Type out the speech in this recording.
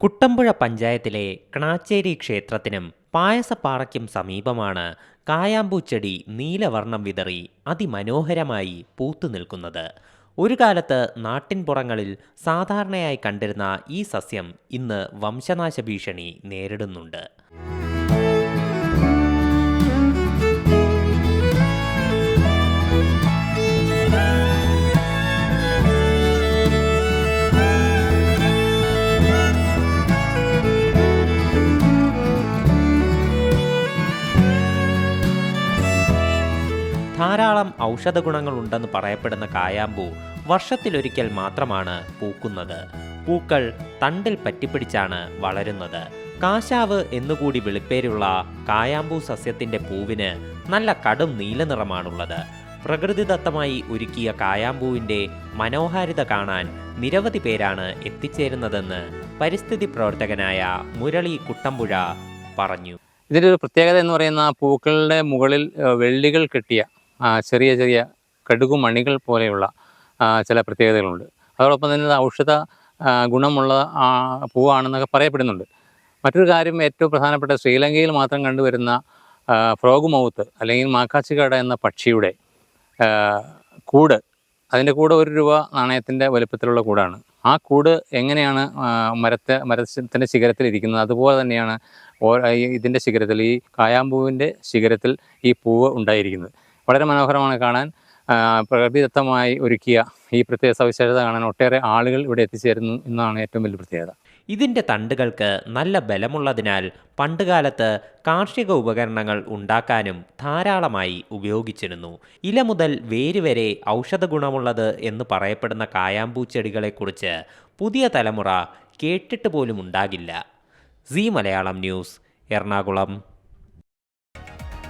കുട്ടമ്പുഴ പഞ്ചായത്തിലെ കണാച്ചേരി ക്ഷേത്രത്തിനും പായസപ്പാറയ്ക്കും സമീപമാണ് കായാമ്പൂച്ചെടി നീലവർണം വിതറി അതിമനോഹരമായി പൂത്തു നിൽക്കുന്നത്. ഒരു കാലത്ത് നാട്ടിൻപുറങ്ങളിൽ സാധാരണയായി കണ്ടിരുന്ന ഈ സസ്യം ഇന്ന് വംശനാശ ഭീഷണി നേരിടുന്നുണ്ട്. ധാരാളം ഔഷധ ഗുണങ്ങളുണ്ടെന്ന് പറയപ്പെടുന്ന കായാമ്പൂ വർഷത്തിലൊരിക്കൽ മാത്രമാണ് പൂക്കുന്നത്. പൂക്കൾ തണ്ടിൽ പറ്റിപ്പിടിച്ചാണ് വളരുന്നത്. കാശാവ് എന്നുകൂടി വിളിപ്പേരുള്ള കായാമ്പൂ സസ്യത്തിന്റെ പൂവിന് നല്ല കടും നീല നിറമാണുള്ളത് പ്രകൃതിദത്തമായി ഒരുക്കിയ കായാമ്പൂവിന്റെ മനോഹാരിത കാണാൻ നിരവധി പേരാണ് എത്തിച്ചേരുന്നതെന്ന് പരിസ്ഥിതി പ്രവർത്തകനായ മുരളി കുട്ടമ്പുഴ പറഞ്ഞു. ഇതിന്റെ ഒരു പ്രത്യേകത എന്ന് പറയുന്ന പൂക്കളുടെ മുകളിൽ വെള്ളികൾ കെട്ടിയ ചെറിയ ചെറിയ കടുകുമണികൾ പോലെയുള്ള ചില പ്രത്യേകതകളുണ്ട്. അതോടൊപ്പം തന്നെ ഔഷധ ഗുണമുള്ള പൂവാണെന്നൊക്കെ പറയപ്പെടുന്നുണ്ട്. മറ്റൊരു കാര്യം ഏറ്റവും പ്രധാനപ്പെട്ട ശ്രീലങ്കയിൽ മാത്രം കണ്ടുവരുന്ന ഫ്രോഗ് മൗത്ത് അല്ലെങ്കിൽ മാക്കാച്ചിക്കട എന്ന പക്ഷിയുടെ കൂട് അതിന്റെ കൂടെ ഒരു രൂപ നാണയത്തിന്റെ വലുപ്പത്തിലുള്ള കൂടാണ്. ആ കൂട് എങ്ങനെയാണ് മരത്തെ മരത്തിന്റെ ശിഖരത്തിൽ ഇരിക്കുന്നത്? അതുപോലെ തന്നെയാണ് ഇതിന്റെ ശിഖരത്തിൽ ഈ കായാമ്പൂവിന്റെ ശിഖരത്തിൽ ഈ പൂവ് ഉണ്ടായിരിക്കുന്നത്. വളരെ മനോഹരമാണ് കാണാൻ. പ്രകൃതിദത്തമായി ഒരുക്കിയ ഈ പ്രത്യേക സവിശേഷത കാണാൻ ഒട്ടേറെ ആളുകൾ ഇവിടെ എത്തിച്ചേരുന്നു എന്നാണ് ഏറ്റവും വലിയ പ്രത്യേകത. ഇതിന്റെ തണ്ടുകൾക്ക് നല്ല ബലമുള്ളതിനാൽ പണ്ടുകാലത്ത് കാർഷിക ഉപകരണങ്ങൾ ഉണ്ടാക്കാനും ധാരാളമായി ഉപയോഗിച്ചിരുന്നു. ഇല മുതൽ വേര് വരെ ഔഷധ ഗുണമുള്ളത് എന്ന് പറയപ്പെടുന്ന കായാമ്പൂ ചെടികളെക്കുറിച്ച് പുതിയ തലമുറ കേട്ടിട്ട് പോലും ഉണ്ടാകില്ല. C Malayalam news Ernakulam.